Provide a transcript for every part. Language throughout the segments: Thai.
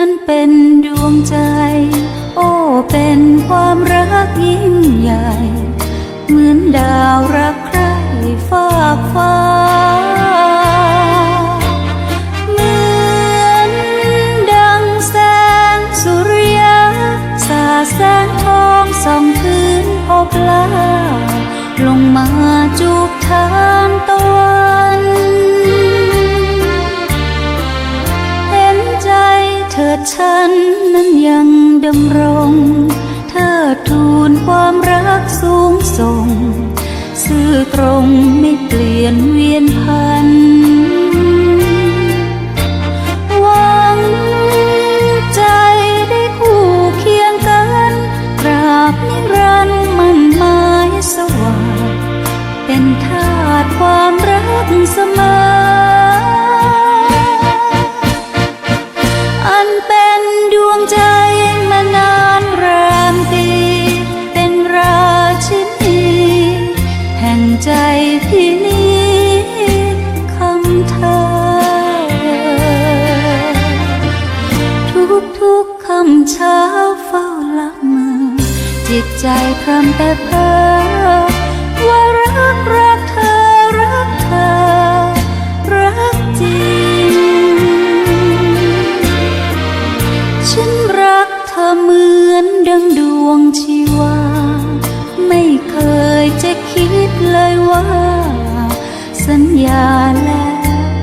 อันเป็นดวงใจ โอ้เป็นความรักยิ่งใหญ่ เหมือนดาวรักใครฟากฟ้าเหมือนดังแสงสุริยะสาแสงทองส่องพื้นพบลาลงมาจูบทาน ซื่อตรงไม่เปลี่ยนเวียนพัน ใจพรำแต่เพ้อว่ารักรักเธอรักเธอ รักจริง ฉันรักเธอเหมือนดังดวงชีวา ไม่เคยจะคิดเลยว่า สัญญาแล้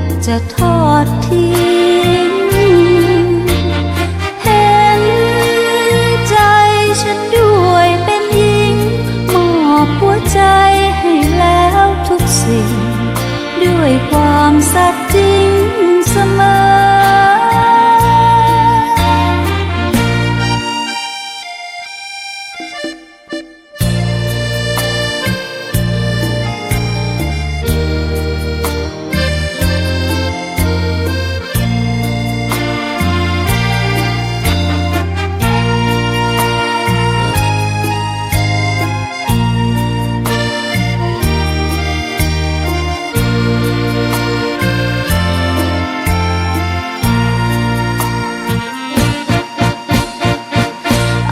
วจะทอดทิ้ง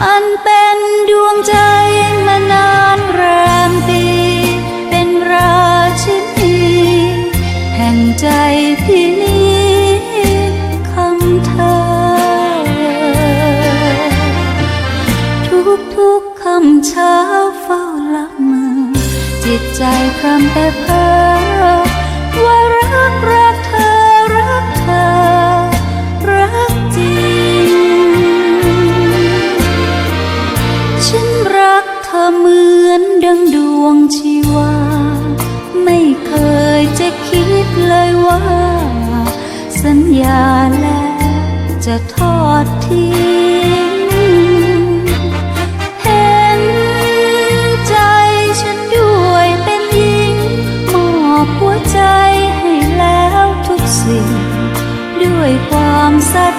อันเป็นดวงใจมานานแรมปี เป็นราชินีแห่งใจที่นี้คำเธอ ทุกทุกคำเช้าเฝ้าละเมอจิตใจพรำแต่เพ้อ เหมือนดังดวงชีวา ไม่เคยจะคิดเลยว่า สัญญาแล้ว จะทอดทิ้งเห็นใจฉันด้วยเป็นยิ่งมอบหัวใจให้แล้วทุกสิ่ง ด้วยความสัต